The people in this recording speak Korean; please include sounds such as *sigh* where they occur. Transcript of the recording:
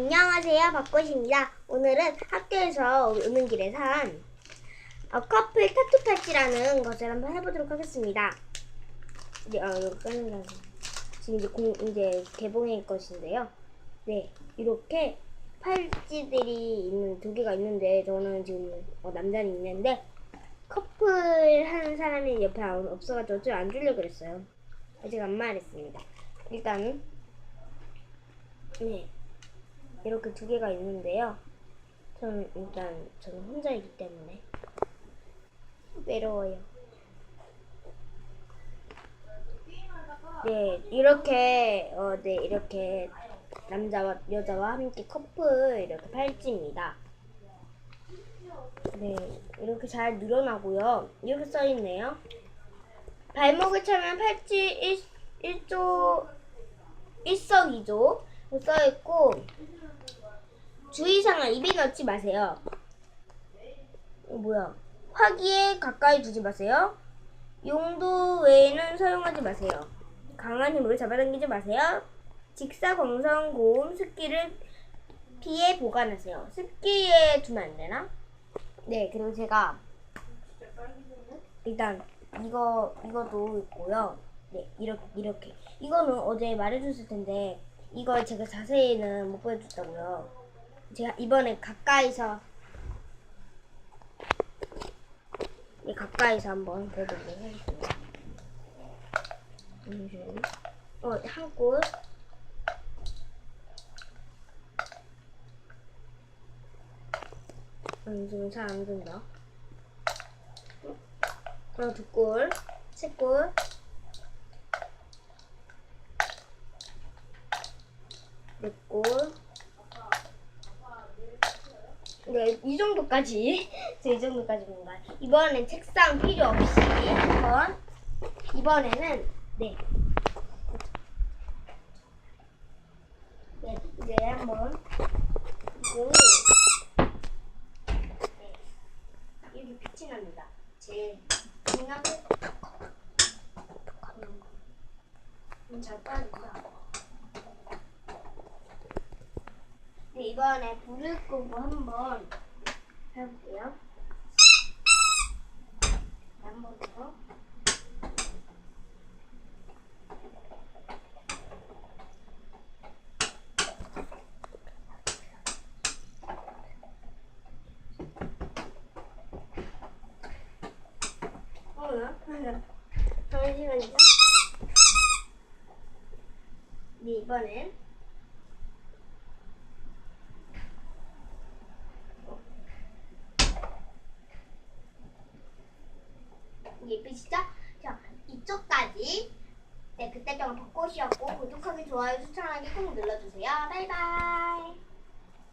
안녕하세요, 박꽃입니다. 오늘은 학교에서 오는 길에 산 어, 커플 타투 팔찌라는 것을 한번 해보도록 하겠습니다. 이제 어, 이거. 지금 이제 공 이제 개봉할 것인데요. 네, 이렇게 팔찌들이 있는 두 개가 있는데 저는 지금 어, 남자는 있는데 커플 하는 사람이 옆에 안- 없어가지고 좀 안 주려고 그랬어요. 아직 안 말했습니다. 일단 네. 이렇게 두 개가 있는데요. 저는 일단 저는 혼자이기 때문에 외로워요. 네, 이렇게 어, 네 이렇게 남자와 여자와 함께 커플 이렇게 팔찌입니다. 네, 이렇게 잘 늘어나고요. 이렇게 써 있네요. 발목을 차면 팔찌 1, 1조 일석이조 써 있고 주의사항을 입에 넣지 마세요. 어, 뭐야? 화기에 가까이 두지 마세요. 용도 외에는 사용하지 마세요. 강한 힘으로 잡아당기지 마세요. 직사광선 고음 습기를 피해 보관하세요. 습기에 두면 안 되나? 네, 그리고 제가 일단 이거 이것도 있고요. 네, 이렇게 이렇게 이거는 어제 말해줬을 텐데 이걸 제가 자세히는 못 보여줬다고요. 제가 이번에 가까이서 네, 가까이서 한번 보여드리도록 하겠습니다. 음, 어, 한 꽃. 음, 지금 잘 안 된다. 어, 두 꼴, 세 꼴, 네 꼴. 네, 이 정도까지. 저 *laughs* 이 정도까지입니다. 이번엔 책상 필요 없이 한번. 이번에는, 네. 네, 이제 한번. 이거. 네. 이렇게 빛이 납니다. 제 중요하게. 음, 잘 빠진다. 네, 이번에 불을 끄고 한번 해볼게요. 한번 더. 잠시만요. 네, 이번엔 예쁘시죠? 자, 이쪽까지. 네, 그때 병 벚꽃이었고, 구독하기, 좋아요, 추천하기 꼭 눌러주세요. 바이바이.